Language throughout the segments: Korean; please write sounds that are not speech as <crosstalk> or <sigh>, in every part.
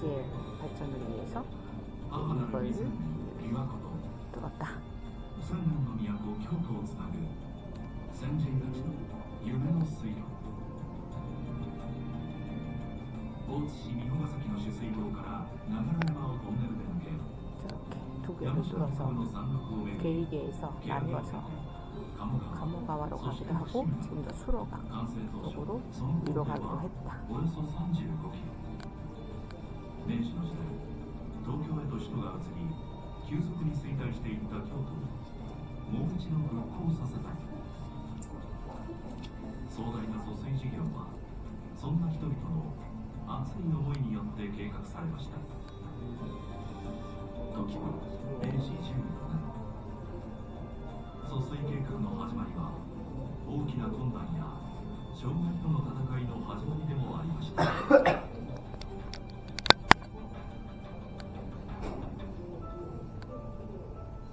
경제의 발전을 위해서 이걸 뚫었다. 저렇게 두 개를 뚫어서 계획에서 나누어서 가모가와로 가기도 하고 지금도 수로강 쪽으로 위로 가기도 했다. 明治の時代東京へと首都が移り急速に衰退していった。京都にもう一度復興させた。い壮大な疎水事業はそんな人々の熱い思いによって計画されました。時は明治14年疎水計画の始まりは大きな困難や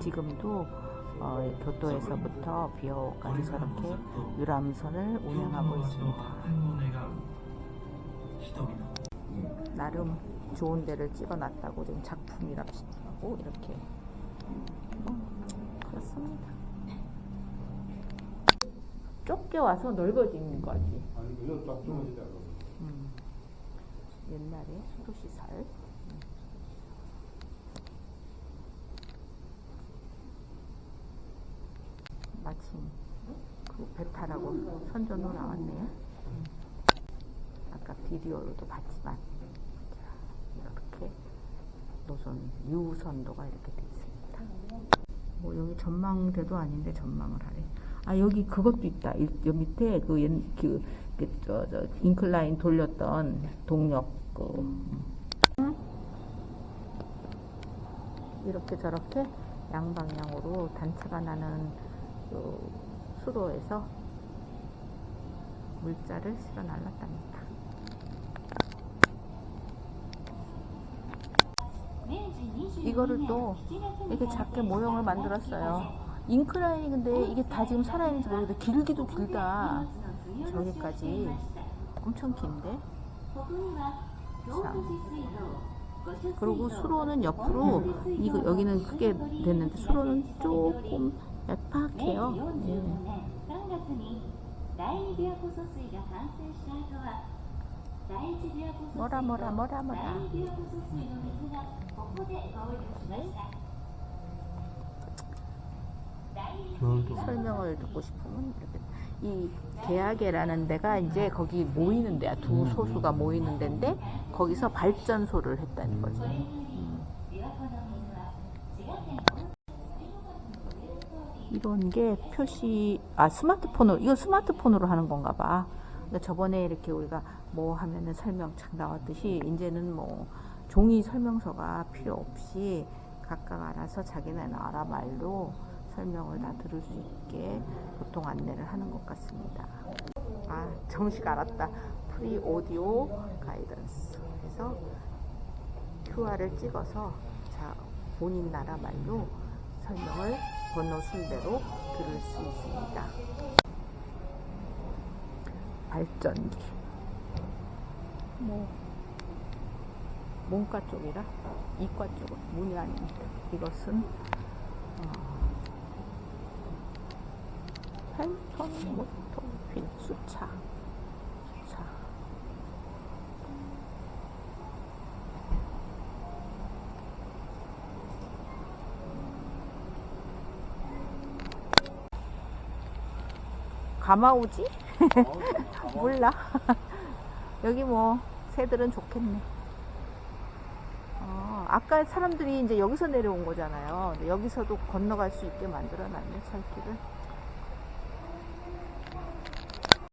지금도 어, 교토에서부터 비어까지 저렇게 유람선을 운행하고 있습니다. 나름 좋은 데를 찍어놨다고 지금 작품이라고 이렇게 뭐 그렇습니다. 좁게 와서 거지. 아니 그냥 딱 주머니다 음. 옛날에 수도시설. 음. 마침 그 베타라고 선전으로 나왔네요. 아까 비디오로도 봤지만 자, 이렇게 노선 유선도가 이렇게 돼 있습니다. 뭐 여기 전망대도 아닌데 전망을 하래. 아 여기 그것도 있다. 이- 여 밑에 그, 옛, 그, 그 저, 저, 인클라인 돌렸던 동력 그 음. 이렇게 저렇게 양방향으로 단차가 나는 그 수도에서 물자를 실어 날랐답니다. 이거를 또 이렇게 작게 모형을 만들었어요. 잉크라인이 근데 이게 다 지금 살아있는지 모르겠는데 길기도 길다. 저기까지 엄청 긴데. 자. 그리고 수로는 옆으로 이거 여기는 크게 됐는데 수로는 조금 얄팍해요. 음. 3月に第二琵琶湖疎水が完成した後は第一琵琶湖疎水と 뭐라 뭐라 뭐라 뭐라. 第二琵琶湖疎水の水がここで合流しました第二 설명을 듣고 싶으면 이렇게 이 계약계라는 데가 이제 거기 모이는 데야 두 소수가 모이는 데인데 거기서 발전소를 했다는 거지. 음. 이런 게 표시 아 스마트폰으로 이거 스마트폰으로 하는 건가 봐. 근데 저번에 이렇게 우리가 뭐 하면은 설명 착 나왔듯이 이제는 뭐 종이 설명서가 필요 없이 각각 알아서 자기네 나라 말로 설명을 다 들을 수 있게 보통 안내를 하는 것 같습니다. 아 정식 알았다. 프리 오디오 가이던스. 그래서 QR을 찍어서 자 본인 나라 말로 설명을 번호 순대로 들을 수 있습니다. 발전기. 뭐 문과 쪽이라 이과 쪽은 문이 아닙니다. 이것은 어, 8톤 모터 휠 수차. 가마우지? <laughs> 몰라. <laughs> 여기 뭐 새들은 좋겠네. 어, 아까 사람들이 이제 여기서 내려온 거잖아요. 여기서도 건너갈 수 있게 만들어 놨네, 철길을.